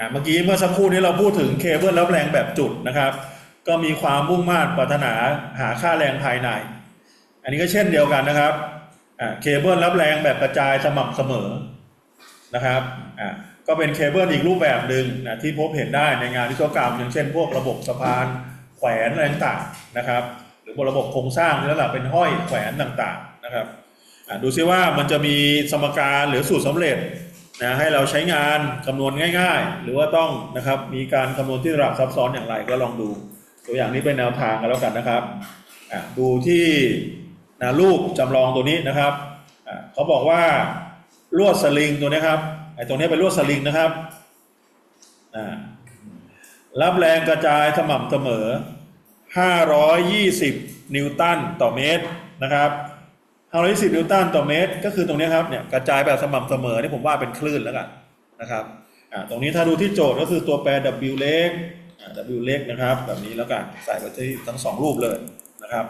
อ่าเมื่อกี้เมื่อสักครู่นี้เราพูดถึงเคเบิลรับแรงแบบจุดนะครับ ก็มีความมุ่งมั่นปรารถนาหาค่าแรงภายใน อันนี้ก็เช่นเดียวกันนะครับอ่าเคเบิลรับแรงแบบกระจายสม่ำเสมอนะครับอ่าก็เป็นเคเบิลอีกรูปแบบหนึ่งนะที่พบเห็นได้ในงานวิศวกรรม อย่างเช่น พวกระบบสะพานแขวนอะไรต่างๆนะครับ หรือบระบบโครงสร้างแล้วล่ะเป็นห้อยแขวนต่างๆนะครับดูซิว่ามันจะมีสมการหรือสูตรสำเร็จ นะให้เราใช้งานคำนวณง่าย ๆ หรือว่าต้องนะครับมีการคำนวณที่ระดับซับซ้อนอย่างไรก็ลองดู ตัวอย่างนี้เป็นแนวทางกันแล้วกันนะครับดูที่นะรูปจำลองตัวนี้นะครับเขาบอกว่าลวดสลิงตัวนี้ครับไอ้ตรงนี้เป็นลวดสลิงนะครับรับแรงกระจายสม่ำเสมอ 520 นิวตันต่อเมตรนะครับ 520 นิวตันต่อเมตร ก็คือตรงนี้ครับเนี่ยกระจายแบบสม่ำเสมอนี่ผมว่าเป็นคลื่นแล้วกันนะครับอ่าตรงนี้ถ้าดูที่โจทย์ก็คือตัวแปร W เล็ก W เล็กนะครับ แบบนี้แล้วกันใส่ไว้ที่ทั้งสองรูปเลยนะครับ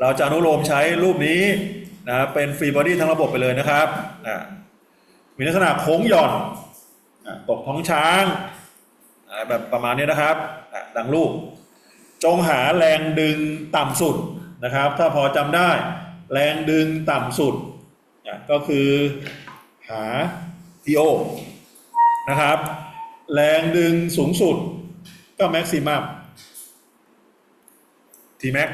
เราจะอนุโลมใช้รูปนี้นะเป็นฟรีบอดี้ทั้งระบบไปเลยนะครับอ่ามีลักษณะโค้งหย่อนตกท้องช้างแบบประมาณนี้นะครับดังรูป จงหาแรงดึงต่ำสุดนะครับ ถ้าพอจำได้ แรงดึงต่ำสุดอะก็คือหา TO นะครับ แรงดึงสูงสุดก็แม็กซิมัม Tmax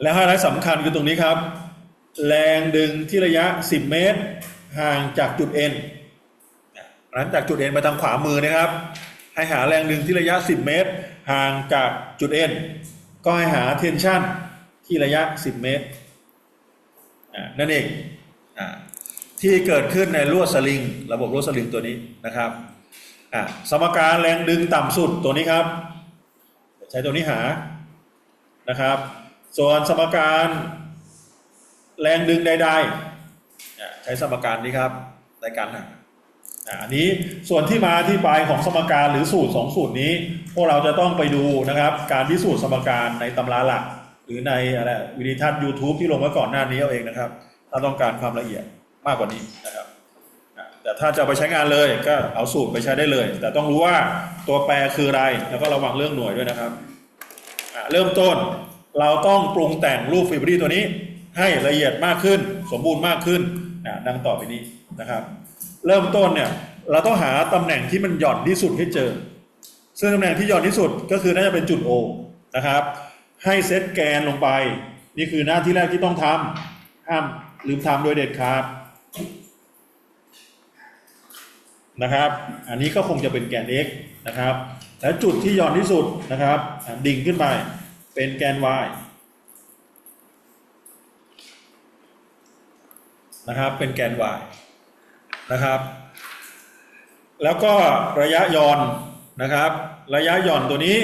และไฮไลท์สำคัญคือตรงนี้ครับ แรงดึงที่ระยะ 10 เมตร ห่างจากจุด N หลังจากจุด N ไปทางขวามือนะครับ ให้หาแรงดึงที่ระยะ 10 เมตร ห่างจากจุด N ก็ให้หาเทนชั่น ที่ระยะ 10 เมตรนั่นเองอที่เกิดขึ้นในลวดสลิง ระบบลวดสลิงตัวนี้นะครับสมการแรงดึงต่ำสุดตัวนี้ครับ ใช้ตัวนี้หานะครับ ส่วนสมการแรงดึงใดๆใช้สมการนี้ครับในการหาอ่าอันนี้ส่วนที่มาที่ไปของสมการหรือสูตรสองสูตรนี้ พวกเราจะต้องไปดูนะครับ การพิสูจน์สมการในตำราหลัก หรือในอะไรวิดีทัศน์ YouTube ที่ลงไว้ก่อนหน้านี้เอาเองนะครับ ถ้าต้องการความละเอียดมากกว่านี้นะครับแต่ถ้าจะไปใช้งานเลยก็เอาสูตรไปใช้ได้เลย แต่ต้องรู้ว่าตัวแปรคืออะไรแล้วก็ระวังเรื่องหน่วยด้วยนะครับเริ่มต้นเราต้องปรุงแต่งรูปฟิบรีตัวนี้ให้ละเอียดมากขึ้น สมบูรณ์มากขึ้นอ่าดังต่อไปนี้นะครับ เริ่มต้นเนี่ยเราต้องหาตำแหน่งที่มันหย่อนที่สุดให้เจอ ซึ่งตำแหน่งที่หย่อนที่สุดก็คือน่าจะเป็นจุด O นะครับ ให้เซตแกนลงไป นี่คือหน้าที่แรกที่ต้องทำห้ามลืมทำโดยเด็ดขาดนะครับ อันนี้ก็คงจะเป็นแกน x นะครับ และจุดที่ย่อนที่สุดนะครับ ดิ่งขึ้นไปเป็นแกน y นะครับ เป็นแกน y นะครับ แล้วก็ระยะย่อนนะครับ ระยะย่อนตัวนี้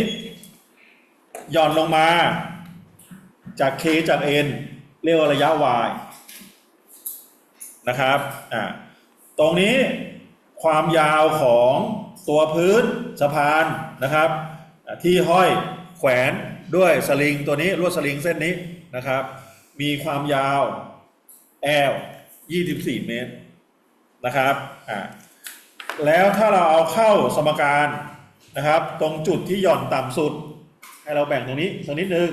หย่อนลงมา จาก k จาก n เรียกว่าระยะ y นะครับอ่าตรงนี้ความยาวของตัวพื้นสะพานนะครับ ที่ห้อยแขวนด้วยสลิงตัวนี้ลวดสลิงเส้นนี้นะครับ มีความยาว L 24 เมตรนะครับอ่าแล้วถ้าเราเอาเข้าสมการนะครับ ตรงจุดที่หย่อนต่ำสุด ให้เราแบ่งตรงนี้สักนิดนึง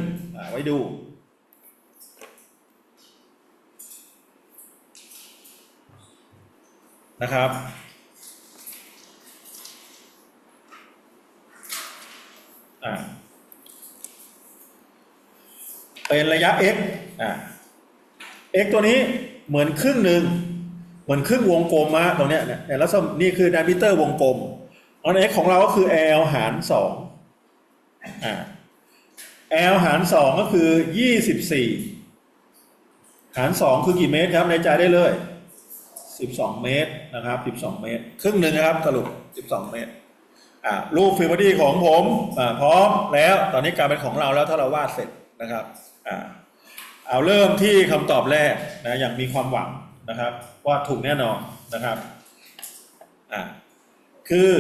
ไว้ดู นะครับ เป็นระยะ x อ่า x ตัวนี้เหมือนครึ่งหนึ่งเหมือนครึ่งวงกลมอะตรงเนี้ยเนี่ยเนี่ยแล้วนี่คือไดมิเตอร์วงกลมอัน x ของเราก็คือ l หารสองอ่า l หารสองก็คือยี่สิบสี่หารสองคือกี่เมตรครับในใจได้เลยสิบสองเมตรนะครับสิบสองเมตร ครึ่งหนึ่งนะครับสรุปสิบสองเมตรอ่ารูปฟิล์มบอดี้ของผมอ่าพร้อมแล้วตอนนี้กลายเป็นของเราแล้วถ้าเราวาดเสร็จนะครับอ่าเอาเริ่มที่คำตอบแรกนะอย่างมีความหวังนะครับ ว่าถูกแน่นอนนะครับอ่าคือ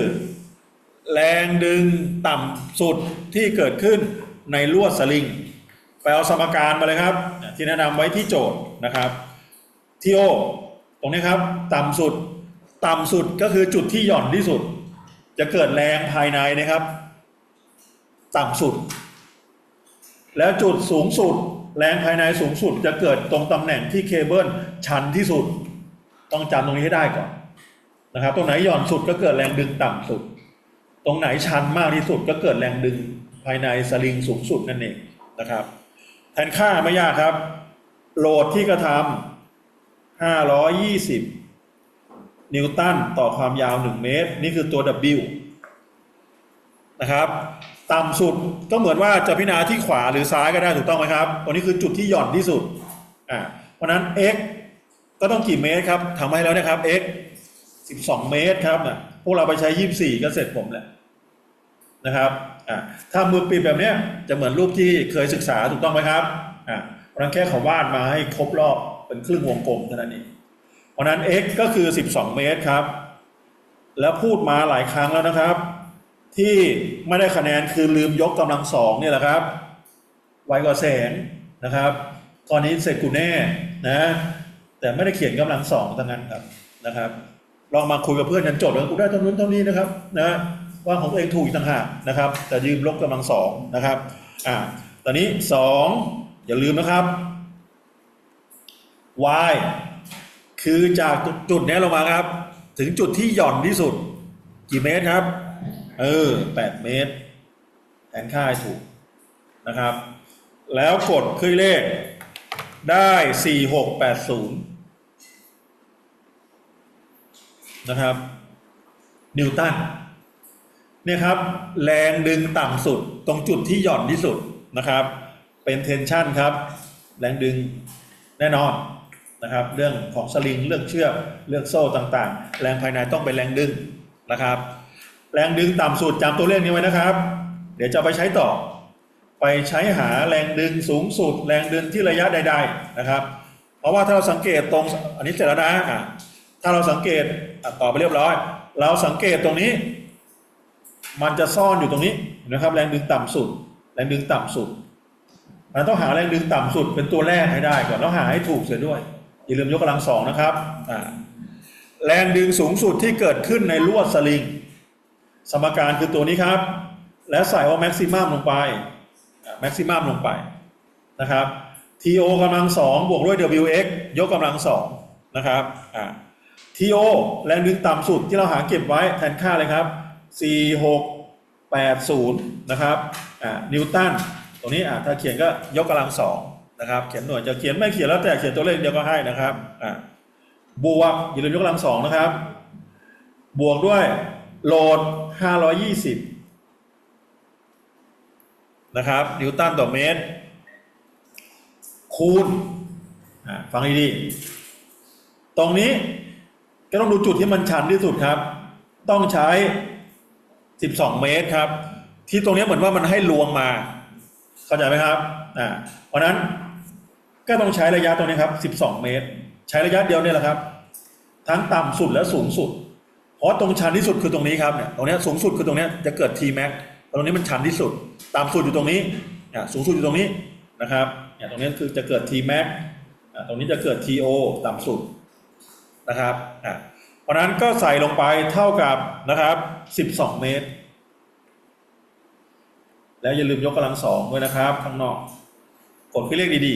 แรงดึงต่ำสุดที่เกิดขึ้น ในลวดสลิง ไปเอาสมการมาเลยครับ ที่แนะนำไว้ที่โจทย์นะครับทีโอตรงนี้ครับ ต่ำสุด ต่ำสุดก็คือจุดที่หย่อนที่สุด จะเกิดแรงภายในนะครับ ต่ำสุด แล้วจุดสูงสุด แรงภายในสูงสุด จะเกิดตรงตำแหน่งที่เคเบิลชันที่สุด ต้องจำตรงนี้ให้ได้ก่อนนะครับ ตรงไหนหย่อนสุดก็เกิดแรงดึงต่ำสุด ตรงไหนชันมากที่สุดก็เกิดแรงดึง ภายในสลิงสูงสุดนั่นเองนะครับ แทนค่าไม่ยากครับ โหลดที่กระทำ520 นิวตันต่อความยาว 1 เมตร นี่คือตัว W นะครับ ต่ำสุดก็เหมือนว่าจะพิจารณาที่ขวาหรือซ้ายก็ได้ถูกต้องไหมครับตัวนี้คือจุดที่หย่อนที่สุดอ่าเพราะฉะนั้น x ก็ต้องกี่เมตรครับทำให้แล้วนะครับ x 12 เมตรครับนะพวกเราไปใช้ 24 ก็เสร็จผมแหละ นะครับอ่าถ้ามือปิดแบบเนี้ยจะเหมือนรูปที่เคยศึกษาถูกต้องไหมครับอ่าเพราะนั้นแค่เขาวาดมาให้ครบรอบเป็นครึ่งวงกลมเท่านั้นเองเพราะนั้น x ก็คือ 12 เมตรครับ แล้วพูดมาหลายครั้งแล้วนะครับ ที่ไม่ได้คะแนนคือลืมยกกำลังสองเนี่ยแหละครับ ไวกว่าแสนนะครับตอนนี้เสร็จกูแน่นะ แต่ไม่ได้เขียนกำลังสองทั้งนั้นครับนะครับ ลองมาคุยกับเพื่อนกันจดว่ากูได้เท่านู้นเท่านี้นะครับ นะ ว่าของตัวเองถูกอีกต่างหากนะครับ แต่ยืมลบกำลังสองนะครับอ่าตอนนี้สองอย่าลืมนะครับ y คือจากจุดนี้ลงมาครับ ถึงจุดที่หย่อนที่สุด กี่เมตรครับ เออแปดเมตรแทนค่าถูกนะครับ แล้วกดคือเลขได้สี่หกแปดศูนย์นะครับ นิวตัน เนี่ยครับแรงดึงต่ำสุดตรงจุดที่หย่อนที่สุดนะครับ เป็นเทนชันครับ แรงดึงแน่นอนนะครับ เรื่องของสลิงเลือกเชือกเลือกโซ่ต่างๆ แรงภายในต้องเป็นแรงดึงนะครับ แรงดึงต่ำสุดจำตัวเลขนี้ไว้นะครับ เดี๋ยวจะไปใช้ต่อ ไปใช้หาแรงดึงสูงสุด แรงดึงที่ระยะใด ๆนะครับ เพราะว่าถ้าเราสังเกตตรงอันนี้เสร็จแล้วนะถ้าเราสังเกตต่อไปเรียบร้อย เราสังเกตตรงนี้ มันจะซ่อนอยู่ตรงนี้นะครับ แรงดึงต่ำสุด แรงดึงต่ำสุดมันต้องหาแรงดึงต่ำสุดเป็นตัวแรกให้ได้ก่อนแล้วหาให้ถูกเสียด้วยอย่าลืมยกกำลังสองนะครับแรงดึงสูงสุดที่เกิดขึ้นในลวดสลิง สมการคือตัวนี้ครับ และใส่ว่าแม็กซิมัมลงไปแม็กซิมัมลงไปนะครับ TO กำลังสองบวกด้วย WX ยกกำลังสองนะครับ TO แรงดึงต่ำสุดที่เราหาเก็บไว้แทนค่าเลยครับ 4680 นะครับอ่านิวตันตรงนี้อ่าถ้าเขียนก็ยกกำลังสองนะครับ เขียนหน่วยจะเขียนไม่เขียนแล้วแต่เขียนตัวเลขเดียวก็ให้นะครับอ่าบวกอย่าลืมยกกำลังสองนะครับ บวกด้วยโหลด 520 นะครับ นิวตันต่อเมตร คูณฟังดีๆ ตรงนี้ก็ต้องดูจุดที่มันชันที่สุดครับ ต้องใช้ 12เมตรครับ ที่ตรงนี้เหมือนว่ามันให้ลวงมา เข้าใจไหมครับอ่าเพราะนั้นก็ต้องใช้ระยะตรงนี้ครับ12เมตร ใช้ระยะเดียวเนี่ยแหละครับ ทั้งต่ำสุดและสูงสุด เพราะตรงชันที่สุดคือตรงนี้ครับเนี่ยตรงนี้สูงสุดคือตรงนี้จะเกิด T max ตรงนี้มันชันที่สุด ต่ำสุดอยู่ตรงนี้อะสูงสุดอยู่ตรงนี้นะครับเนี่ยตรงนี้คือจะเกิด T max อะตรงนี้จะเกิด TO ต่ำสุดนะครับอะ เพราะนั้นก็ใส่ลงไปเท่ากับนะครับ 12 เมตร แล้วอย่าลืมยกกำลังสองด้วยนะครับ ข้างนอก กดครื่เลขดี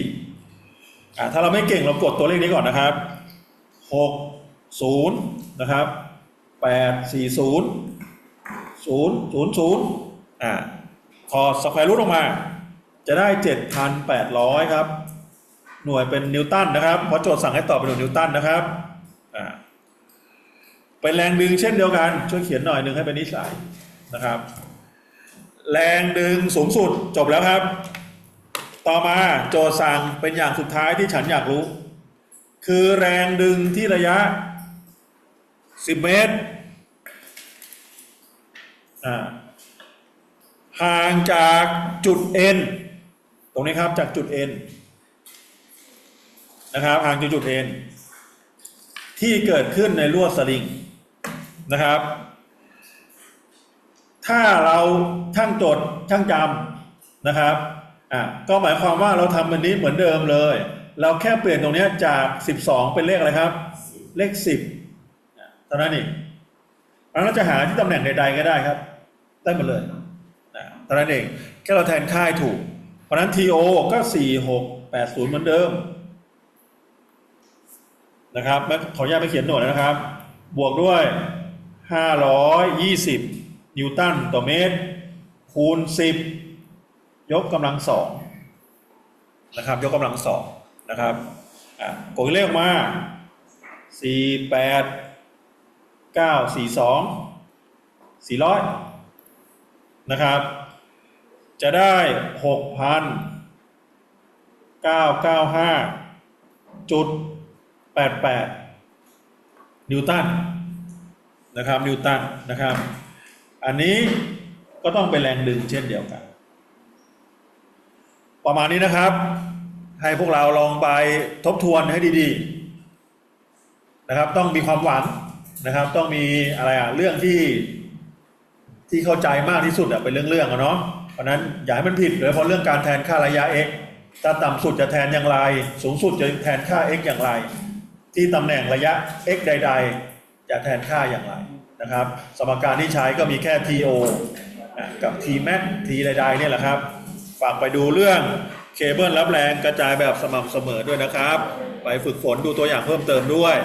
ๆอะถ้าเราไม่เก่งเรากดตัวเลขนี้ก่อนนะครับ 6 0 นะครับแปดสี่ศูนย์ศูนย์ศูนย์ศูนย์อ่าพอสแควร์รูทออกมา จะได้เจ็ดพันแปดร้อยครับ หน่วยเป็นนิวตันนะครับ เพราะโจทย์สั่งให้ตอบเป็นหน่วยนิวตันนะครับอ่า เป็นแรงดึงเช่นเดียวกัน ช่วยเขียนหน่อยหนึ่งให้เป็นนิสัยนะครับ แรงดึงสูงสุดจบแล้วครับ ต่อมาโจทย์สั่งเป็นอย่างสุดท้ายที่ฉันอยากรู้ คือแรงดึงที่ระยะ 10 เมตรห่างจากจุด N ตรงนี้ครับจากจุด N นะครับห่างจากจุด N ที่เกิดขึ้นในลวดสลิง นะครับ ถ้าเราช่างจดช่างจำนะครับอะก็หมายความว่าเราทำอันนี้เหมือนเดิมเลย เราแค่เปลี่ยนตรงนี้จาก 12 เป็นเลขอะไรครับ เลข 10เท่านั้นเองเราจะหาที่ตำแหน่งใดๆก็ได้ครับ ได้หมดเลยนะตอนนั้นเองแค่เราแทนค่ายถูก เพราะนั้น TO ก็ 4680 เหมือนเดิมนะครับขออนุญาตไม่เขียนหน่วยนะครับ บวกด้วย 520 นิวตันต่อเมตร คูณ 10 ยกกำลังสองนะครับ ยกกำลังสองนะครับกดเลขออกมาสี่แปดเก้าสี่สองสี่ร้อยนะครับ จะได้หกพันเก้าเก้าห้าจุดแปดแปดนิวตัน นะครับนิวตันนะครับ อันนี้ก็ต้องเป็นแรงดึงเช่นเดียวกัน ประมาณนี้นะครับ ให้พวกเราลองไปทบทวนให้ดีๆนะครับ ต้องมีความหวังนะครับ ต้องมีอะไรอะเรื่องที่ที่เข้าใจมากที่สุดอะเป็นเรื่องๆอะเนาะเพราะนั้นอย่าให้มันผิดโดยเฉพาะเรื่องการแทนค่าระยะ x ถ้าต่ำสุดจะแทนอย่างไร สูงสุดจะแทนค่า x อย่างไร ที่ตำแหน่งระยะ x ใด ๆ จะแทนค่าอย่างไรนะครับ สมการที่ใช้ก็มีแค่ TO กับ Tmax T ใดๆเนี่ยแหละครับ ฝากไปดูเรื่องเคเบิลรับแรงกระจายแบบสม่ำเสมอด้วยนะครับ ไปฝึกฝนดูตัวอย่างเพิ่มเติมด้วย